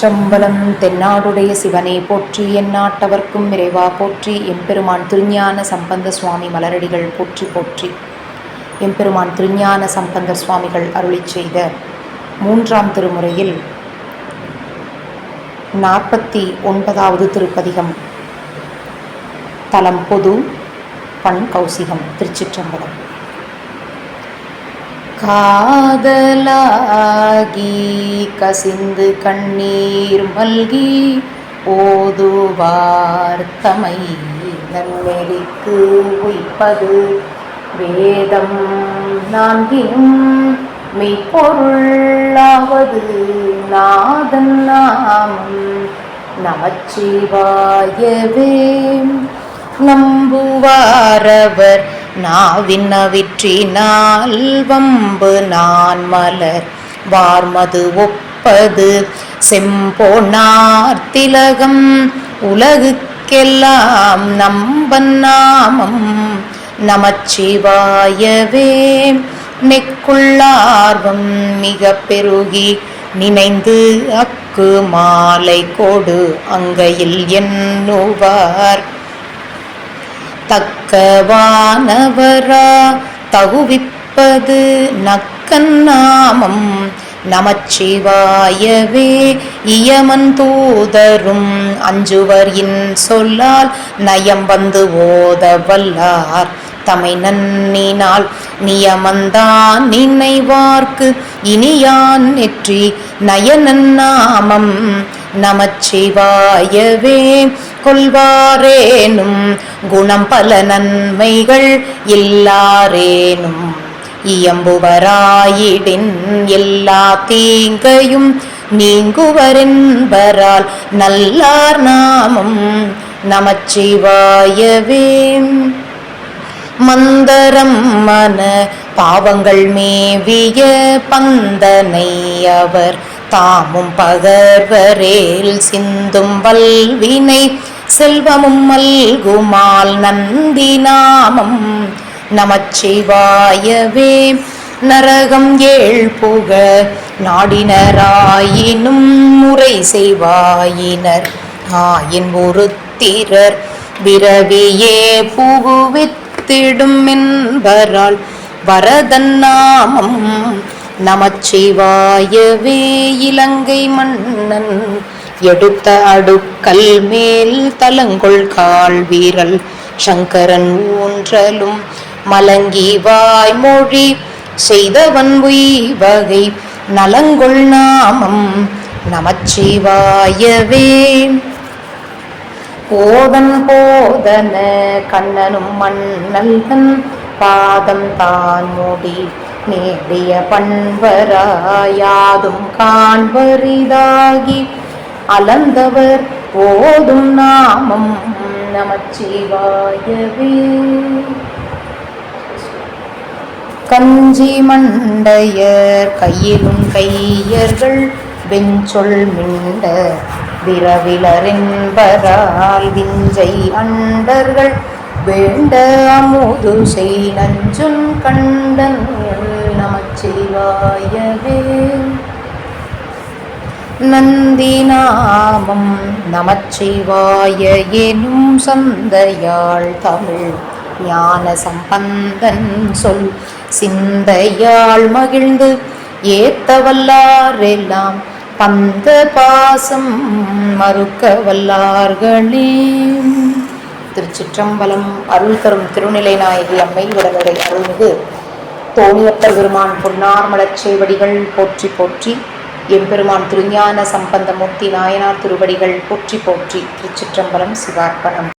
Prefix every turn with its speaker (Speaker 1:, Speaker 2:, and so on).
Speaker 1: திருச்சிற்றம்பலம் தென்னாடுடைய சிவனை போற்றி எந்நாட்டவர்க்கும் இறைவா போற்றி எம்பெருமான் திருஞான சம்பந்த சுவாமி மலரடிகள் போற்றி போற்றி. எம்பெருமான் திருஞான சம்பந்த சுவாமிகள் அருளி செய்த மூன்றாம் திருமுறையில் நாற்பத்தி ஒன்பதாவது திருப்பதிகம் தலம் பொது பண் கௌசிகம் திருச்சிற்றம்பலம். காதலாகி கசிந்து கண்ணீர் மல்கி ஓதுவார் தமை நன்னெறிக்கு உய்ப்பது வேதம் நான்கினும் மெய்ப்பொருளாவது நாதன் நாமம் நமச்சிவாயவே. நம்புவாரவர் நாவின் அவிற்றினால் வம்பு நான் மலர். வார்மது ஒப்பது செம்போனார் திலகம். உலகுக்கெல்லாம் நம்பன் நாமம். நமச்சிவாயவே நெக்குள்ளார்வம் மிக பெருகி நினைந்து அக்கு மாலை கொடு அங்கையில் என்னுவார் தக்கவானவரா தகுவிப்பது நக்கன் நாமம் நமச்சிவாயவே இயமன் தூதரும் அஞ்சுவர் இன் சொல்லால் நயம் வந்து ஓத வல்லார் தமை நன்னினால் நியமந்தான் நினைவார்க்கு இனியான் நெற்றி நயனன் நாமம். நமச்சிவாயவே கொள்வாரேனும் குணம் பல நன்மைகள் இல்லாரேனும். இயம்புவராயிடின் எல்லா தீங்கையும் நீங்குவரென்பரால் நல்லார் நாமம் நமச்சிவாயவே. மந்தரம் மன பாவங்கள் மேவிய பந்தனை அவர் தாமும் பகர்வரேல் சிந்தும் வல்வினை செல்வமும் மல்குமால் நந்தி நாமம் நமச்சிவாயவே. நரகம் ஏழ் புக நாடினராயினும் முறை செய்வாயினர். ஆயின் ஒருத்திரர் விரவியே புகுவித்திடும் என்பரால் வரதன் நாமம் நமச்சிவாயவே இலங்கை மன்னன். எடுத்த அடுக்கல் மேல் தலங்கொள் கால் வீரல். சங்கரன் ஊன்றலும் மலங்கி வாய்மொழி செய்தவன் உய்வகை நலங்கொள் நாமம். நமச்சிவாயவே. போதன் போதன கண்ணனும் மண்ணல்கன் பாதம் தான் மூடி. நேரிய பண்பராயாதும் காண்பரிதாகி அலந்தவர் ஓதும் நாமம் நமச்சிவாயவே. கஞ்சி மண்டையர் கையிலும் கையர்கள் வெஞ்சொல் மிண்ட விரவிலரென்பரால் விஞ்சை அண்டர்கள் வேண்ட அமுது செய் நஞ்சுன் கண்டன் நமச்சிவாயவே. நந்தி நாமம் நமச்சிவாய எனும் சந்தையாள் தமிழ் ஞான சம்பந்தன் சொல். சிந்தையாள் மகிழ்ந்து ஏத்த வல்லாரெல்லாம் பந்த பாசம் மறுக்க வல்லார்களே திருச்சிற்றம்பலம் அருள் தரும் திருநிலை நாயகி அம்மை உடனடை அருள்மிகு தோணியப்ப பெருமான் பொன்னார் மலர்ச்சேவடிகள் போற்றி போற்றி எம்பெருமான் திருஞான சம்பந்தமூர்த்தி நாயனார் திருவடிகள் போற்றி போற்றி திருச்சிற்றம்பலம் சிவார்ப்பணம்.